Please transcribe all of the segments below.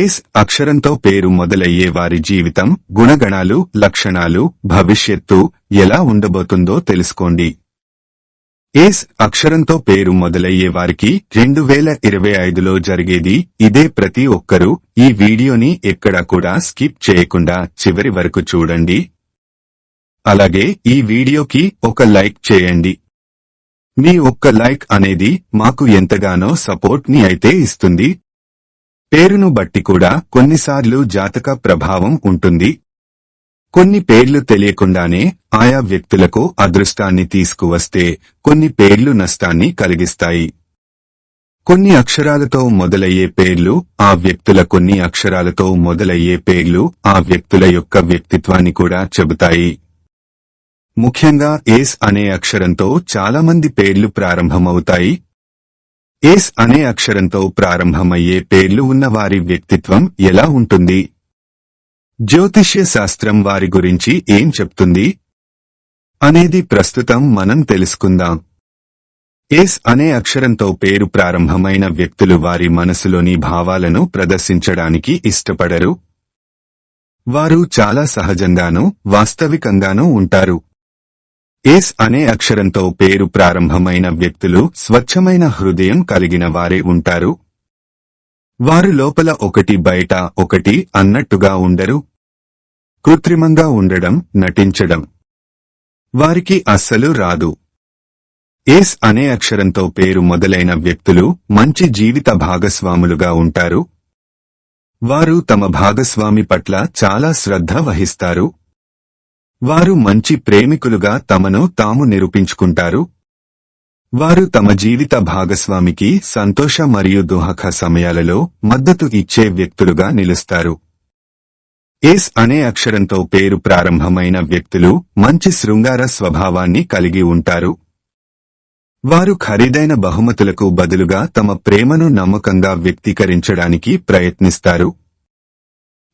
ఏస్ అక్షరంతో పేరు మొదలయ్యే వారి జీవితం గుణగణాలు లక్షణాలు భవిష్యత్తు ఎలా ఉండబోతుందో తెలుసుకోండి. ఏస్ అక్షరంతో పేరు మొదలయ్యే వారికి రెండు వేల ఇరవై ఐదులో జరిగేది ఇదే ప్రతి ఒక్కరూ ఈ వీడియోని ఎక్కడా కూడా స్కిప్ చేయకుండా చివరి వరకు చూడండి. అలాగే ఈ వీడియోకి ఒక లైక్ చేయండి. మీ ఒక్క లైక్ అనేది మాకు ఎంతగానో సపోర్ట్ని అయితే ఇస్తుంది. పేరును బట్టి కూడా కొన్నిసార్లు జాతక ప్రభావం ఉంటుంది. కొన్ని పేర్లు తెలియకుండానే ఆయా వ్యక్తులకు అదృష్టాన్ని తీసుకువస్తే కొన్ని పేర్లు నష్టాన్ని కలిగిస్తాయి. కొన్ని అక్షరాలతో మొదలయ్యే పేర్లు ఆ వ్యక్తుల కొన్ని అక్షరాలతో మొదలయ్యే పేర్లు ఆ వ్యక్తుల యొక్క వ్యక్తిత్వాన్ని కూడా చెబుతాయి. ముఖ్యంగా ఏస్ అనే అక్షరంతో చాలా మంది పేర్లు ప్రారంభమవుతాయి. ఏస్ అనే అక్షరంతో ప్రారంభమయ్యే పేర్లు ఉన్న వారి వ్యక్తిత్వం ఎలా ఉంటుంది? జ్యోతిష్య శాస్త్రం వారి గురించి ఏం చెప్తుంది? అనేది ప్రస్తుతం మనం తెలుసుకుందాం. ఏస్ అనే అక్షరంతో పేరు ప్రారంభమైన వ్యక్తులు వారి మనసులోని భావాలను ప్రదర్శించడానికి ఇష్టపడరు. వారు చాలా సహజంగానూ వాస్తవికంగానూ ఉంటారు. ఏస్ అనే అక్షరంతో పేరు ప్రారంభమైన వ్యక్తులు స్వచ్ఛమైన హృదయం కలిగిన వారే ఉంటారు. వారు లోపల ఒకటి బయట ఒకటి అన్నట్టుగా ఉండరు. కృత్రిమంగా ఉండడం నటించడం వారికి అస్సలు రాదు. ఏస్ అనే అక్షరంతో పేరు మొదలైన వ్యక్తులు మంచి జీవిత భాగస్వాములుగా ఉంటారు. వారు తమ భాగస్వామి పట్ల చాలా శ్రద్ధ వహిస్తారు. వారు మంచి ప్రేమికులుగా తమను తాము నిరూపించుకుంటారు. వారు తమ జీవిత భాగస్వామికి సంతోష మరియు దుహక సమయాలలో మద్దతు ఇచ్చే వ్యక్తులుగా నిలుస్తారు. ఏస్ అనే అక్షరంతో పేరు ప్రారంభమైన వ్యక్తులు మంచి శృంగార స్వభావాన్ని కలిగి ఉంటారు. వారు ఖరీదైన బహుమతులకు బదులుగా తమ ప్రేమను నమ్మకంగా వ్యక్తీకరించడానికి ప్రయత్నిస్తారు.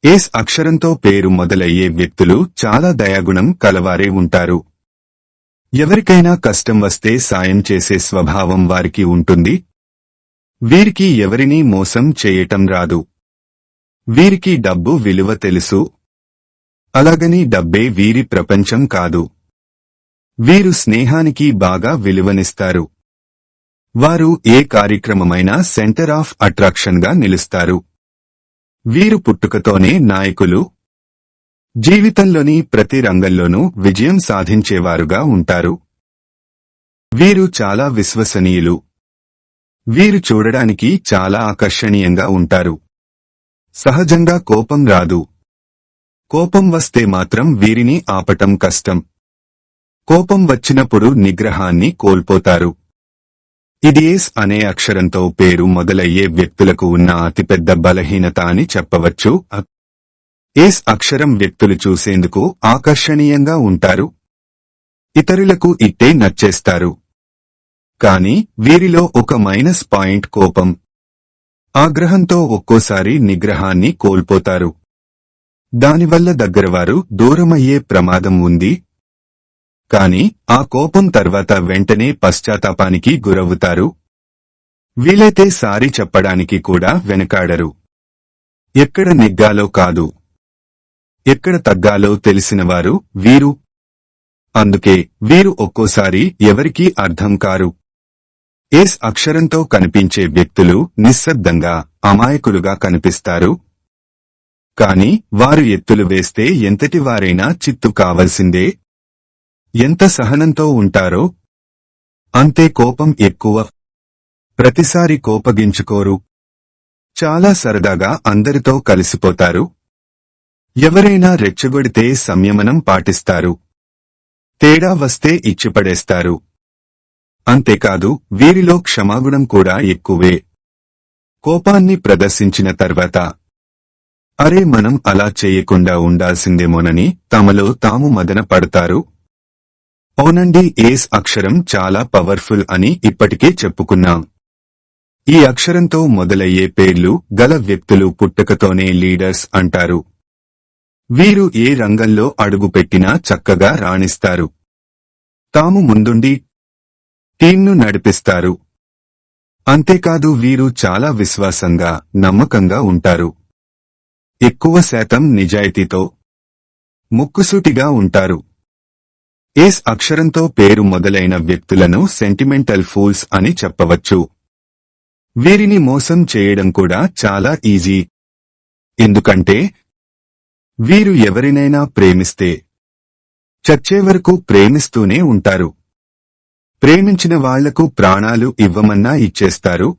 ఏస్ అక్షరంతో పేరు మొదలయ్యే వ్యక్తులు చాలా దయాగుణం కలవారే ఉంటారు. ఎవరికైనా కష్టం వస్తే సాయం చేసే స్వభావం వారికి ఉంటుంది. వీరికి ఎవరినీ మోసం చేయటం రాదు. వీరికి డబ్బు విలువ తెలుసు. అలాగని డబ్బే వీరి ప్రపంచం కాదు. వీరు స్నేహానికి బాగా విలువనిస్తారు. వారు ఏ కార్యక్రమమైనా సెంటర్ ఆఫ్ అట్రాక్షన్గా నిలుస్తారు. వీరు పుట్టుకతోనే నాయకులు. జీవితంలోని ప్రతి రంగంలోనూ విజయం సాధించేవారుగా ఉంటారు. వీరు చాలా విశ్వసనీయులు. వీరు చూడడానికి చాలా ఆకర్షణీయంగా ఉంటారు. సహజంగా కోపం రాదు. కోపం వస్తే మాత్రం వీరిని ఆపటం కష్టం. కోపం వచ్చినప్పుడు నిగ్రహాన్ని కోల్పోతారు. ఇది ఏస్ అనే అక్షరంతో పేరు మొదలయ్యే వ్యక్తులకు ఉన్న అతిపెద్ద బలహీనత అని చెప్పవచ్చు. ఏస్ అక్షరం వ్యక్తులు చూసేందుకు ఆకర్షణీయంగా ఉంటారు. ఇతరులకు ఇట్టే నచ్చేస్తారు. కాని వీరిలో ఒక మైనస్ పాయింట్ కోపం. ఆగ్రహంతో ఒక్కోసారి నిగ్రహాన్ని కోల్పోతారు. దానివల్ల దగ్గరవారు దూరమయ్యే ప్రమాదం ఉంది. కాని ఆ కోపం తర్వాత వెంటనే పశ్చాత్తాపానికి గురవుతారు. వీలైతే సారి చెప్పడానికి కూడా వెనకాడరు. ఎక్కడ నెగ్గాలో కాదు. ఎక్కడ తగ్గాలో తెలిసినవారు వీరు. అందుకే వీరు ఒక్కోసారి ఎవరికీ అర్థం కారు. ఏస్ అక్షరంతో కనిపించే వ్యక్తులు నిశ్శబ్దంగా అమాయకులుగా కనిపిస్తారు. కాని వారు ఎత్తులు వేస్తే ఎంతటి వారైనా చిత్తు కావలసిందే. ఎంత సహనంతో ఉంటారో అంతే కోపం ఎక్కువ. ప్రతిసారి కోపగించుకోరు. చాలా సరదాగా అందరితో కలిసిపోతారు. ఎవరైనా రెచ్చగొడితే సంయమనం పాటిస్తారు. తేడా వస్తే ఇచ్చిపడేస్తారు. అంతేకాదు వీరిలో క్షమాగుణం కూడా ఎక్కువే. కోపాన్ని ప్రదర్శించిన తర్వాత అరే మనం అలా చేయకుండా ఉండాల్సిందేమోనని తమలో తాము మదన పడతారు. అవునండి ఏస్ అక్షరం చాలా పవర్ఫుల్ అని ఇప్పటికే చెప్పుకున్నాం. ఈ అక్షరంతో మొదలయ్యే పేర్లు గల వ్యక్తులు పుట్టుకతోనే లీడర్స్ అంటారు. వీరు ఏ రంగంలో అడుగుపెట్టినా చక్కగా రాణిస్తారు. తాము ముందుండి టీంను నడిపిస్తారు. అంతేకాదు వీరు చాలా విశ్వాసంగా నమ్మకంగా ఉంటారు. ఎక్కువ శాతం నిజాయితీతో ముక్కుసూటిగా ఉంటారు. ఏస్ అక్షరంతో పేరు మొదలైన వ్యక్తులను సెంటిమెంటల్ ఫూల్స్ అని చెప్పవచ్చు. వీరిని మోసం చేయడం కూడా చాలా ఈజీ ఎందుకంటే వీరు ఎవరినైనా ప్రేమిస్తే చచ్చే వరకు ప్రేమిస్తూనే ఉంటారు. ప్రేమించిన వాళ్ళకు ప్రాణాలు ఇవ్వమన్నా ఇచ్చేస్తారు.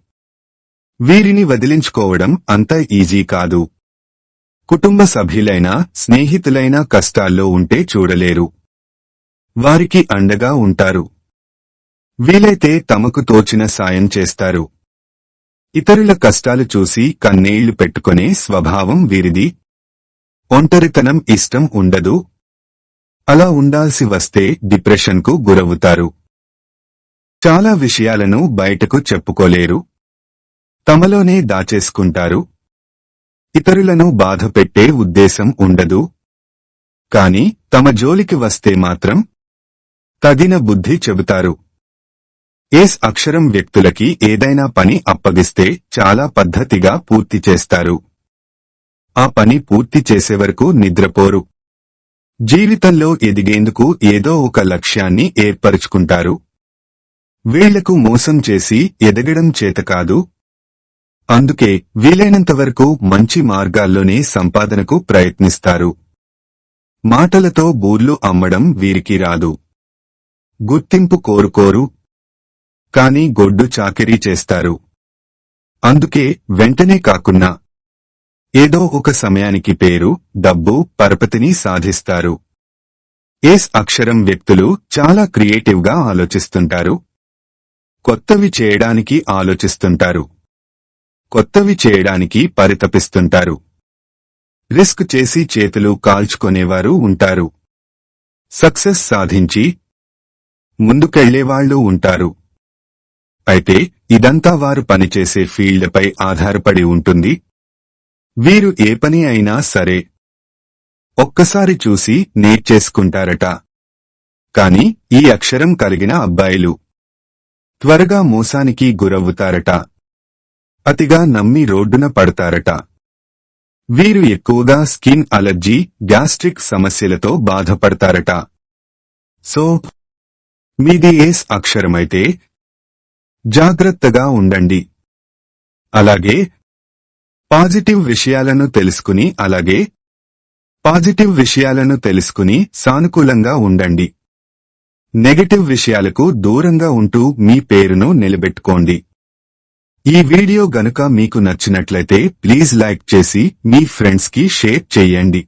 వీరిని వదిలించుకోవడం అంత ఈజీ కాదు. కుటుంబ సభ్యులైనా స్నేహితులైనా కష్టాల్లో ఉంటే చూడలేరు. వారికి అండగా ఉంటారు. వీలైతే తమకు తోచిన సాయం చేస్తారు. ఇతరుల కష్టాలు చూసి కన్నీళ్ళు పెట్టుకునే స్వభావం వీరిది. ఒంటరితనం ఇష్టం ఉండదు. అలా ఉండాల్సి వస్తే డిప్రెషన్కు గురవుతారు. చాలా విషయాలను బయటకు చెప్పుకోలేరు. తమలోనే దాచేసుకుంటారు. ఇతరులను బాధపెట్టే ఉద్దేశం ఉండదు. కాని తమ జోలికి వస్తే మాత్రం తగిన బుద్ధి చెబుతారు. ఏస్ అక్షరం వ్యక్తులకి ఏదైనా పని అప్పగిస్తే చాలా పద్ధతిగా పూర్తి చేస్తారు. ఆ పని పూర్తి చేసే వరకు నిద్రపోరు. జీవితంలో ఎదిగేందుకు ఏదో ఒక లక్ష్యాన్ని ఏర్పరుచుకుంటారు. వీళ్ళకు మోసం చేసి ఎదగడం చేత కాదు. అందుకే వీలైనంతవరకు మంచి మార్గాల్లోనే సంపాదనకు ప్రయత్నిస్తారు. మాటలతో బూర్లు అమ్మడం వీరికి రాదు. గుర్తింపు కోరుకోరు. కానీ గొడ్డు చాకిరీ చేస్తారు. అందుకే వెంటనే కాకున్నా. ఏదో ఒక సమయానికి పేరు డబ్బు పరపతిని సాధిస్తారు. ఏస్ అక్షరం వ్యక్తులు చాలా క్రియేటివ్గా ఆలోచిస్తుంటారు. కొత్తవి చేయడానికి ఆలోచిస్తుంటారు. కొత్తవి చేయడానికి పరితపిస్తుంటారు. రిస్క్ చేసి చేతులు కాల్చుకునేవారు ఉంటారు. సక్సెస్ సాధించి ముందుకెళ్ళేవాళ్ళు ఉంటారు. అయితే ఇదంతా వారు పనిచేసే ఫీల్డ్పై ఆధారపడి ఉంటుంది. వీరు ఏ పని అయినా సరే ఒక్కసారి చూసి నేర్చేసుకుంటారట. కాని ఈ అక్షరం కలిగిన అబ్బాయిలు త్వరగా మోసానికి గురవుతారట. అతిగా నమ్మి రోడ్డున పడతారట. వీరు ఎక్కువగా స్కిన్ అలర్జీ గ్యాస్ట్రిక్ సమస్యలతో బాధపడతారట. సో మీది ఏస్ అక్షరమైతే జాగ్రత్తగా ఉండండి. అలాగే పాజిటివ్ విషయాలను తెలుసుకుని అలాగే పాజిటివ్ విషయాలను తెలుసుకుని సానుకూలంగా ఉండండి. నెగటివ్ విషయాలకు దూరంగా ఉంటూ మీ పేరును నిలబెట్టుకోండి. ఈ వీడియో గనుక మీకు నచ్చినట్లయితే ప్లీజ్ లైక్ చేసి మీ ఫ్రెండ్స్కి షేర్ చేయండి.